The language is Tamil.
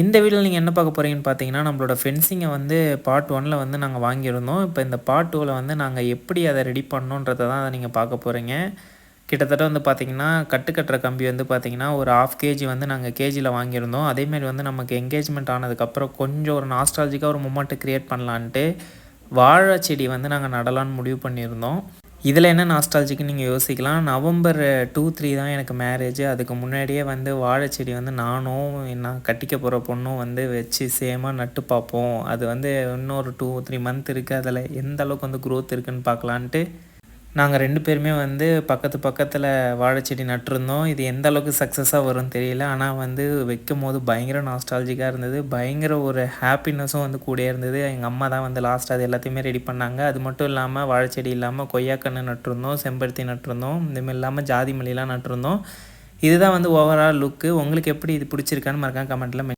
இந்த வீடியோவில் நீங்கள் என்ன பார்க்க போகிறீங்கன்னு பார்த்தீங்கன்னா நம்மளோட ஃபென்சிங்கை வந்து பார்ட் ஒனில் வந்து நாங்கள் வாங்கியிருந்தோம். இப்போ இந்த பார்ட் டூவில் வந்து நாங்கள் எப்படி அதை ரெடி பண்ணோன்றதை தான் அதை நீங்கள் பார்க்க போகிறீங்க கிட்டத்தட்ட வந்து பார்த்திங்கன்னா கட்டுக்கட்டுற கம்பி வந்து பார்த்திங்கன்னா ஒரு ஆஃப் கேஜி வந்து நாங்கள் கேஜியில் வாங்கியிருந்தோம். அதேமாரி வந்து நமக்கு என்கேஜ்மெண்ட் ஆனதுக்கப்புறம் கொஞ்சம் ஒரு நாஸ்டாலஜிக்காக ஒரு மூமெண்ட்டு க்ரியேட் பண்ணலான்ட்டு வாழை செடி வந்து நாங்கள் நடலான்னு முடிவு பண்ணியிருந்தோம். இதில் என்ன நாஸ்டாலஜிக்கு நீங்கள் யோசிக்கலாம். நவம்பர் டூ த்ரீ தான் எனக்கு மேரேஜ் அதுக்கு முன்னாடியே வந்து வாழைச்செடி வந்து நானும் நான் கட்டிக்க போகிற பொண்ணும் வந்து வச்சு சேமாக நட்டு பார்ப்போம். அது வந்து இன்னொரு டூ த்ரீ மந்த் இருக்குது அதில் எந்த அளவுக்கு வந்து க்ரோத் இருக்குதுன்னு பார்க்கலான்ட்டு நாங்கள் ரெண்டு பேருமே வந்து பக்கத்து பக்கத்தில் வாழைச்செடி நட்டிருந்தோம். இது எந்த அளவுக்கு சக்ஸஸாக வரும்னு தெரியல. ஆனால் வந்து வைக்கும் போது பயங்கர நாஸ்டாலஜிக்காக இருந்தது. பயங்கர ஒரு ஹாப்பினஸும் வந்து கூட இருந்தது. எங்கள் அம்மா தான் வந்து லாஸ்ட் அது எல்லாத்தையுமே ரெடி பண்ணாங்க. அது மட்டும் இல்லாமல் வாழைச்செடி இல்லாமல் கொய்யாக்கன்று நட்டிருந்தோம் செம்பருத்தி நட்டிருந்தோம் இந்தமாதிரி இல்லாமல் ஜாதி மல்லிலாம் நட்டிருந்தோம். இதுதான் வந்து ஓவரால் லுக்கு உங்களுக்கு எப்படி இது பிடிச்சிருக்கான்னு மறக்காம கமெண்ட்டில்